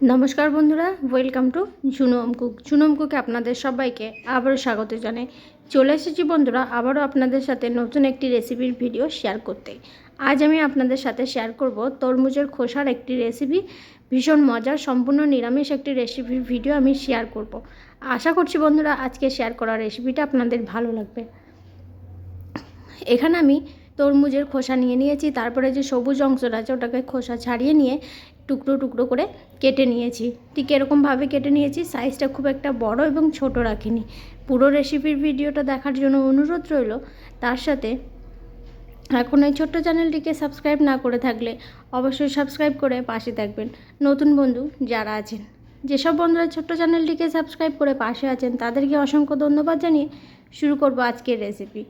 নমস্কার বন্ধুরা welcome to Jhunum cook Jhunum কুকে আপনাদের সবাইকে আবারও স্বাগত জানাই। চলে এসেছি বন্ধুরা, আবারও আপনাদের সাথে নতুন একটি রেসিপির ভিডিও শেয়ার করতে। আজ আমি আপনাদের সাথে শেয়ার করব তরমুজের খোসার একটি রেসিপি ভীষণ মজার, সম্পূর্ণ নিরামিষ একটি রেসিপির ভিডিও আমি শেয়ার করব। আশা করছি বন্ধুরা, আজকে শেয়ার করা রেসিপিটা আপনাদের ভালো লাগবে। এখানে আমি তরমুজের খোসা নিয়ে নিয়েছি, তারপরে যে সবুজ অংশটা আছে ওটাকে খোসা ছাড়িয়ে নিয়ে টুকরো টুকরো করে কেটে নিয়েছি। ঠিক এরকমভাবে কেটে নিয়েছি, সাইজটা খুব একটা বড় এবং ছোট রাখিনি। পুরো রেসিপির ভিডিওটা দেখার জন্য অনুরোধ রইল। তার সাথে এখন এই ছোট্ট চ্যানেলটিকে সাবস্ক্রাইব না করে থাকলে অবশ্যই সাবস্ক্রাইব করে পাশে থাকবেন। নতুন বন্ধু যারা আছেন, যেসব বন্ধুরা ছোট্ট চ্যানেলটিকে সাবস্ক্রাইব করে পাশে আছেন, তাদেরকে অসংখ্য ধন্যবাদ জানিয়ে শুরু করব আজকের রেসিপি।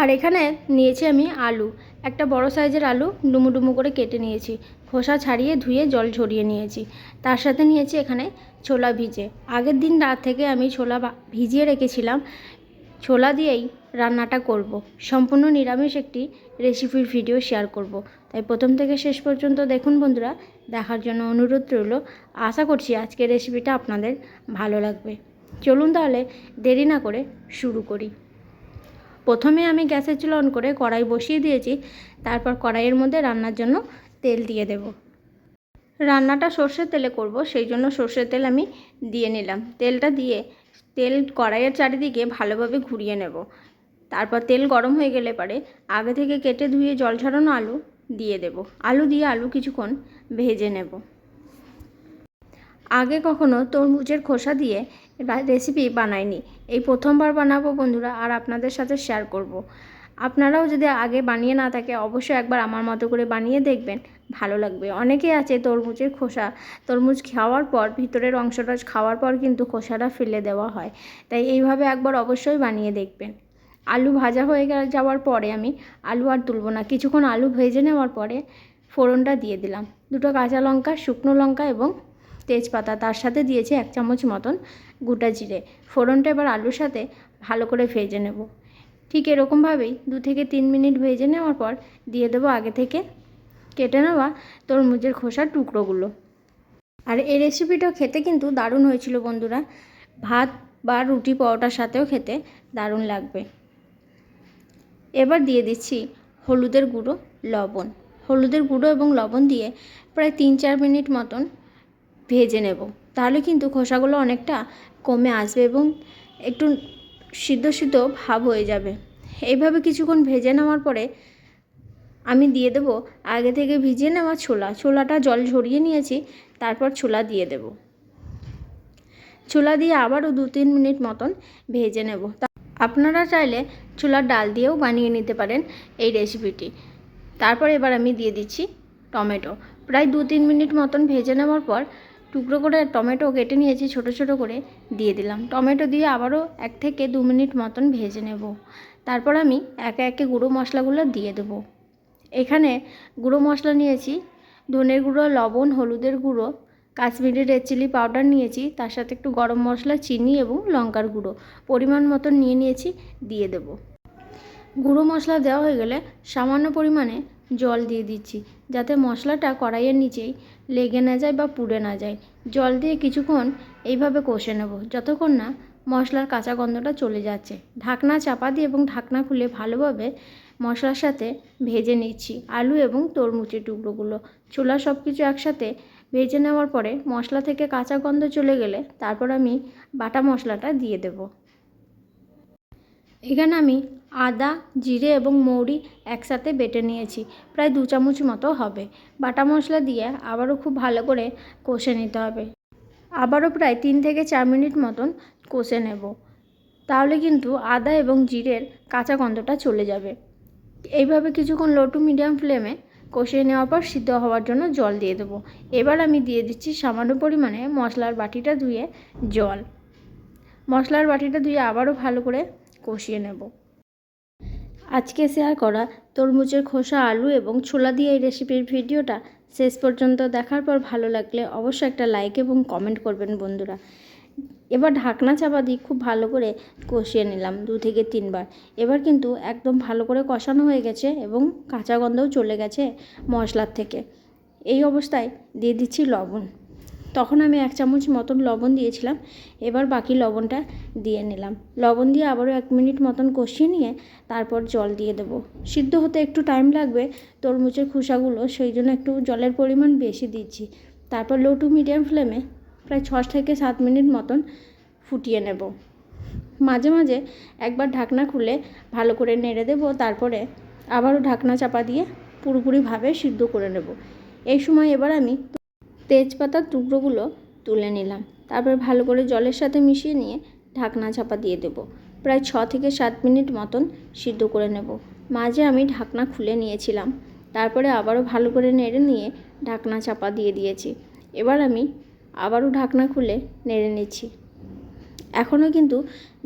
আর এখানে নিয়েছি আমি আলু। একটা বড় সাইজের আলু ডুমু ডুমু করে কেটে নিয়েছি। খোসা ছাড়িয়ে ধুয়ে জল ঝরিয়ে নিয়েছি। তার সাথে নিয়েছি এখানে ছোলা ভিজে। আগের দিন রাত থেকে আমি ছোলা ভিজিয়ে রেখেছিলাম। ছোলা দিয়েই রান্নাটা করব। সম্পূর্ণ নিরামিষ একটি রেসিপির ভিডিও শেয়ার করব। তাই প্রথম থেকে শেষ পর্যন্ত দেখুন বন্ধুরা। দেখার জন্য অনুরোধ রইল। আশা করছি আজকের রেসিপিটা আপনাদের ভালো লাগবে। চলুন তাহলে দেরি না করে শুরু করি। প্রথমে আমি গ্যাসের চুলা অন করে কড়াই বসিয়ে দিয়েছি, তারপর কড়াইয়ের মধ্যে রান্নার জন্য তেল দিয়ে দেব। রান্নাটা সর্ষের তেলে করব, সেই জন্য সর্ষের তেল আমি দিয়ে নিলাম। তেলটা দিয়ে, তেল কড়াইয়ের চারিদিকে ভালোভাবে ঘুরিয়ে নেব। তারপর তেল গরম হয়ে গেলে পারে আগে থেকে কেটে ধুয়ে জল ছড়ানো আলু দিয়ে দেব। আলু দিয়ে আলু কিছুক্ষণ ভেজে নেব। আগে কখনো তরমুজের খোসা দিয়ে রেসিপি বানাইনি। এই প্রথমবার বানাবো বন্ধুরা, আর আপনাদের সাথে শেয়ার করব। আপনারাও যদি আগে বানিয়ে না থাকে, অবশ্যই একবার আমার মতো করে বানিয়ে দেখবেন, ভালো লাগবে। অনেকে আছে তরমুজের খোসা, তরমুজ খাওয়ার পর, ভিতরের অংশটা খাওয়ার পর কিন্তু খোসাটা ফেলে দেওয়া হয়। তাই এইভাবে একবার অবশ্যই বানিয়ে দেখবেন। আলু ভাজা হয়ে যাওয়ার পরে আমি আলু আর তুলব না। কিছুক্ষণ আলু ভেজে নেওয়ার পরে ফোড়নটা দিয়ে দিলাম। দুটো কাঁচা লঙ্কা, শুকনো লঙ্কা এবং তেজপাতা, তার সাথে দিয়েছি এক চামচ মতন গোটা জিরে। ফোড়নটা এবার আলুর সাথে ভালো করে ভেজে নেব। ঠিক এরকমভাবেই দু থেকে তিন মিনিট ভেজে নেওয়ার পর দিয়ে দেবো আগে থেকে কেটে নেওয়া তরমুজের খোসার টুকরোগুলো। আর এই রেসিপিটা খেতে কিন্তু দারুণ হয়েছিল বন্ধুরা। ভাত বা রুটি পরোটার সাথেও খেতে দারুণ লাগবে। এবার দিয়ে দিচ্ছি হলুদের গুঁড়ো, লবণ। হলুদের গুঁড়ো এবং লবণ দিয়ে প্রায় তিন চার মিনিট মতন ভেজে নেব। তাহলে কিন্তু খোসাগুলো অনেকটা কমে আসবে এবং একটু সিদ্ধ সিদ্ধ ভাব হয়ে যাবে। এইভাবে কিছুক্ষণ ভেজে নেওয়ার পরে আমি দিয়ে দেব আগে থেকে ভিজিয়ে নেওয়া ছোলা। ছোলাটা জল ঝরিয়ে নিয়েছি, তারপর ছোলা দিয়ে দেব। ছোলা দিয়ে আবারও দু তিন মিনিট মতন ভেজে নেব। আপনারা চাইলে ছোলার ডাল দিয়েও বানিয়ে নিতে পারেন এই রেসিপিটি। তারপর এবার আমি দিয়ে দিচ্ছি টমেটো। প্রায় দু তিন মিনিট মতন ভেজে নেওয়ার পর টুকরো করে টমেটো কেটে নিয়েছি, ছোট ছোট করে দিয়ে দিলাম। টমেটো দিয়ে আবারও এক থেকে দু মিনিট মতন ভেজে নেব। তারপর আমি একে একে গুঁড়ো মশলাগুলো দিয়ে দেবো। এখানে গুঁড়ো মশলা নিয়েছি, ধনের গুঁড়ো, লবণ, হলুদের গুঁড়ো, কাশ্মীরি রেড চিলি পাউডার নিয়েছি, তার সাথে একটু গরম মশলা, চিনি এবং লঙ্কার গুঁড়ো পরিমাণ মতন নিয়ে নিয়েছি, দিয়ে দেব। গুঁড়ো মশলা দেওয়া হয়ে গেলে সামান্য পরিমাণে জল দিয়ে দিচ্ছি। যাতে মশলাটা কড়াইয়ের নিচেই লেগে না যায় বা পুড়ে না যায়। জল দিয়ে কিছুক্ষণ এইভাবে কষে নেব। যতক্ষণ না মশলার কাঁচা গন্ধটা চলে যাচ্ছে। ঢাকনা চাপা দিয়ে এবং ঢাকনা খুলে ভালোভাবে মশলার সাথে ভেজে নিচ্ছি। আলু এবং তরমুজের টুকরোগুলো। ছোলা সব কিছু একসাথে ভেজে নেওয়ার পরে মশলা থেকে কাঁচা গন্ধ চলে গেলে তারপর আমি বাটা মশলাটা দিয়ে দেব। এখানে আমি আদা, জিরে এবং মৌরি একসাথে বেটে নিয়েছি। প্রায় দু চামচ মতো হবে। বাটা মশলা দিয়ে আবারও খুব ভালো করে কষে নিতে হবে। আবারও প্রায় তিন থেকে চার মিনিট মতন কষে নেব। তাহলে কিন্তু আদা এবং জিরের কাঁচা গন্ধটা চলে যাবে। এইভাবে কিছুক্ষণ লো টু মিডিয়াম ফ্লেমে কষিয়ে নেওয়ার পর সিদ্ধ হওয়ার জন্য জল দিয়ে দেবো। এবার আমি দিয়ে দিচ্ছি সামান্য পরিমাণে মশলার বাটিটা ধুয়ে জল। মশলার বাটিটা ধুয়ে আবারও ভালো করে কষিয়ে নেব। আজকে শেয়ার করা তরমুজের খোসা, আলু এবং ছোলা দিয়ে এই রেসিপির ভিডিওটা শেষ পর্যন্ত দেখার পর ভালো লাগলে অবশ্যই একটা লাইক এবং কমেন্ট করবেন বন্ধুরা। এবার ঢাকনা চাপা দিয়ে খুব ভালো করে কষিয়ে নিলাম দু থেকে তিনবার। এবার কিন্তু একদম ভালো করে কষানো হয়ে গেছে এবং কাঁচা গন্ধও চলে গেছে মশলার থেকে। এই অবস্থায় দিয়ে দিচ্ছি লবণ। তখন আমি এক চামচ মতন লবণ দিয়েছিলাম। এবার বাকি লবণটা দিয়ে নিলাম। লবণ দিয়ে আবারও এক মিনিট মতন কষিয়ে নিয়ে তারপর জল দিয়ে দেবো। সিদ্ধ হতে একটু টাইম লাগবে তরমুজের খোসাগুলো, সেই জন্য একটু জলের পরিমাণ বেশি দিচ্ছি। তারপর লো টু মিডিয়াম ফ্লেমে প্রায় ছ থেকে সাত মিনিট মতন ফুটিয়ে নেব। মাঝে মাঝে একবার ঢাকনা খুলে ভালো করে নেড়ে দেবো, তারপরে আবারও ঢাকনা চাপা দিয়ে পুরোপুরিভাবে সিদ্ধ করে নেব। এই সময় এবার আমি তেজপাতার টুকরোগুলো তুলে নিলাম। তারপর ভালো করে জলের সাথে মিশিয়ে নিয়ে ঢাকনা চাপা দিয়ে দেব। প্রায় ছ থেকে সাত মিনিট মতন সিদ্ধ করে নেব। মাঝে আমি ঢাকনা খুলে নিয়েছিলাম। তারপরে আবারও ভালো করে নেড়ে নিয়ে ঢাকনা চাপা দিয়ে দিয়েছি। এবার আমি আবারও ঢাকনা খুলে নেড়ে নিচ্ছি। এখনও কিন্তু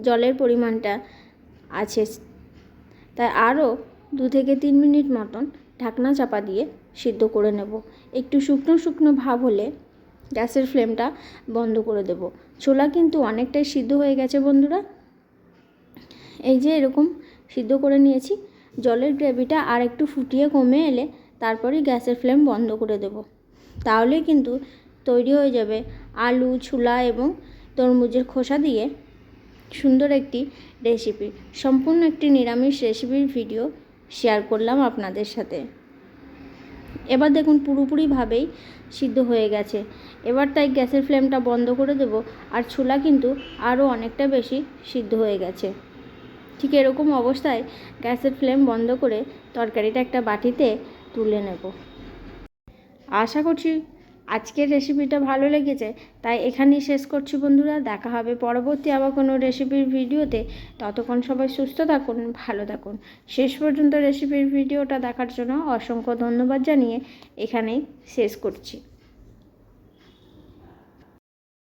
জলের পরিমাণটা আছে। তাই আরও দু থেকে তিন মিনিট মতন ঢাকনা চাপা দিয়ে সিদ্ধ করে নেব। একটু শুকনো শুকনো ভাব হলে গ্যাসের ফ্লেমটা বন্ধ করে দেব। ছোলা কিন্তু অনেকটাই সিদ্ধ হয়ে গেছে বন্ধুরা। এই যে এরকম সিদ্ধ করে নিয়েছি। জলের গ্রেভিটা আর একটু ফুটিয়ে কমে এলে তারপরেই গ্যাসের ফ্লেম বন্ধ করে দেব। তাহলেই কিন্তু তৈরি হয়ে যাবে আলু, ছোলা এবং তরমুজের খোসা দিয়ে সুন্দর একটি রেসিপি। সম্পূর্ণ একটি নিরামিষ রেসিপির ভিডিও শেয়ার করলাম আপনাদের সাথে। এবার দেখুন পুরোপুরিভাবেই সিদ্ধ হয়ে গেছে। এবার তাই গ্যাসের ফ্লেমটা বন্ধ করে দেব আর ছোলা কিন্তু আরও অনেকটা বেশি সিদ্ধ হয়ে গেছে। ঠিক এরকম অবস্থায় গ্যাসের ফ্লেম বন্ধ করে তরকারিটা একটা বাটিতে তুলে নেব। আশা করছি আজকের রেসিপিটা ভালো লেগেছে, তাই এখানেই শেষ করছি বন্ধুরা, দেখা হবে পরবর্তী আবার কোনো রেসিপির ভিডিওতে ততক্ষণ সবাই সুস্থ থাকুন, ভালো থাকুন। শেষ পর্যন্ত রেসিপির ভিডিওটা দেখার জন্য অসংখ্য ধন্যবাদ জানিয়ে এখানেই শেষ করছি।